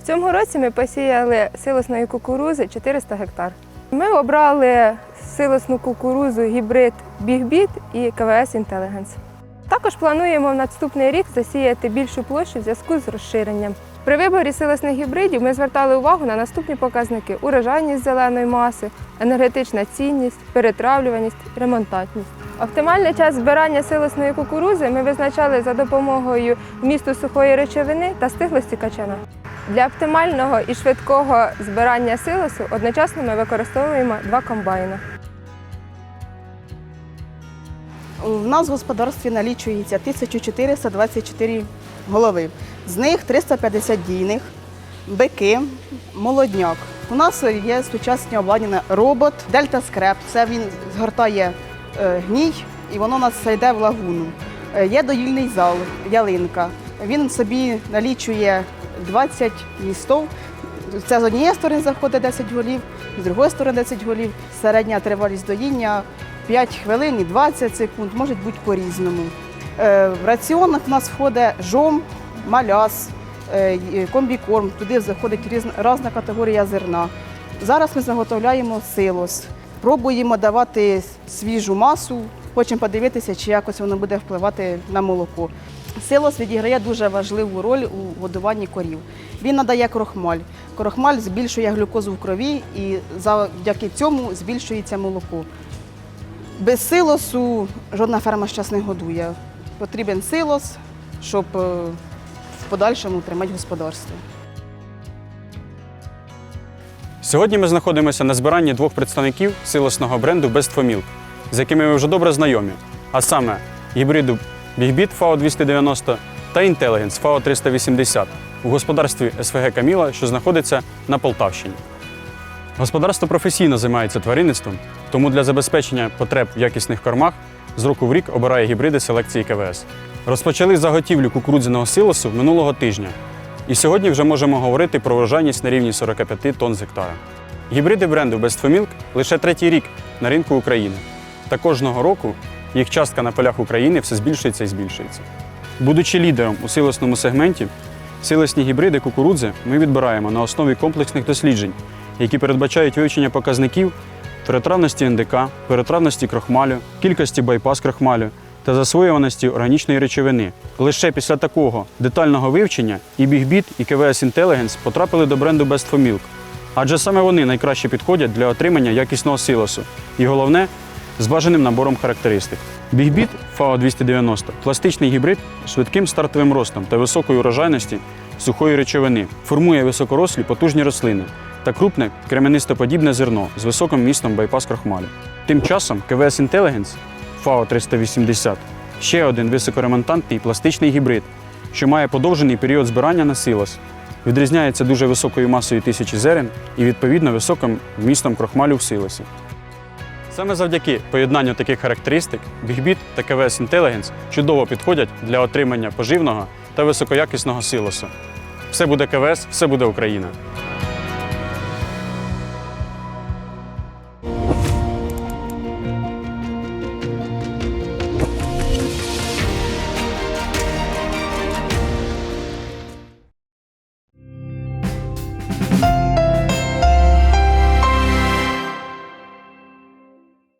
В цьому році ми посіяли силосної кукурузи 400 гектар. Ми обрали силосну кукурузу гібрид Бігбіт і КВС Інтелігенс. Також плануємо в наступний рік засіяти більшу площу в зв'язку з розширенням. При виборі силосних гібридів ми звертали увагу на наступні показники: урожайність зеленої маси, енергетична цінність, перетравлюваність, ремонтантність. Оптимальний час збирання силосної кукурузи ми визначали за допомогою вмісту сухої речовини та стиглості качана. Для оптимального і швидкого збирання силосу одночасно ми використовуємо два комбайни. У нас в господарстві налічується 1424 голови. З них 350 дійних, бики, молодняк. У нас є сучасні обладнання робот Дельта Скреп. Це він згортає е, гній і воно у нас йде в лагуну. Е, Є доїльний зал, ялинка. Він собі налічує 20 містов. Це з однієї сторони заходить 10 голів, з другої сторони 10 голів. Середня тривалість доїння 5 хвилин і 20 секунд, може бути по-різному. Е, В раціонах в нас входить жом, маляс, е, комбікорм, туди заходить різна, різна категорія зерна. Зараз ми заготовляємо силос, пробуємо давати свіжу масу, хочемо подивитися, чи якось воно буде впливати на молоко. Силос відіграє дуже важливу роль у годуванні корів. Він надає крохмаль. Крохмаль збільшує глюкозу в крові і завдяки цьому збільшується молоко. Без силосу жодна ферма зараз не годує. Потрібен силос, щоб е, в подальшому тримати господарство. Сьогодні ми знаходимося на збиранні двох представників силосного бренду Best for Milk, з якими ми вже добре знайомі, а саме гібриду BigBit FAO 290 та Intelligence FAO 380 у господарстві СВГ Каміла, що знаходиться на Полтавщині. Господарство професійно займається тваринництвом, тому для забезпечення потреб в якісних кормах з року в рік обирає гібриди селекції КВС. Розпочали заготівлю кукурудзяного силосу минулого тижня. І сьогодні вже можемо говорити про врожайність на рівні 45 тонн з гектара. Гібриди бренду Best for Milk лише третій рік на ринку України. Та кожного року їх частка на полях України все збільшується і збільшується. Будучи лідером у силосному сегменті, силосні гібриди кукурудзи ми відбираємо на основі комплексних досліджень, які передбачають вивчення показників перетравності НДК, перетравності крохмалю, кількості байпас крохмалю та засвоюваності органічної речовини. Лише після такого детального вивчення і BigBit, і КВС Intelligence потрапили до бренду Best for Milk. Адже саме вони найкраще підходять для отримання якісного силосу. І головне з бажаним набором характеристик. BigBit FAO 290 пластичний гібрид з швидким стартовим ростом та високою урожайності сухої речовини, формує високорослі потужні рослини та крупне кременистоподібне зерно з високим містом байпас крохмалю. Тим часом КВС Intelligence FAO 380 ще один високоремонтантний пластичний гібрид, що має подовжений період збирання на силос. Відрізняється дуже високою масою тисячі зерен і відповідно високим вмістом крохмалю в силосі. Саме завдяки поєднанню таких характеристик BigBit та КВС Intelligence чудово підходять для отримання поживного та високоякісного силосу. Все буде КВС, все буде Україна.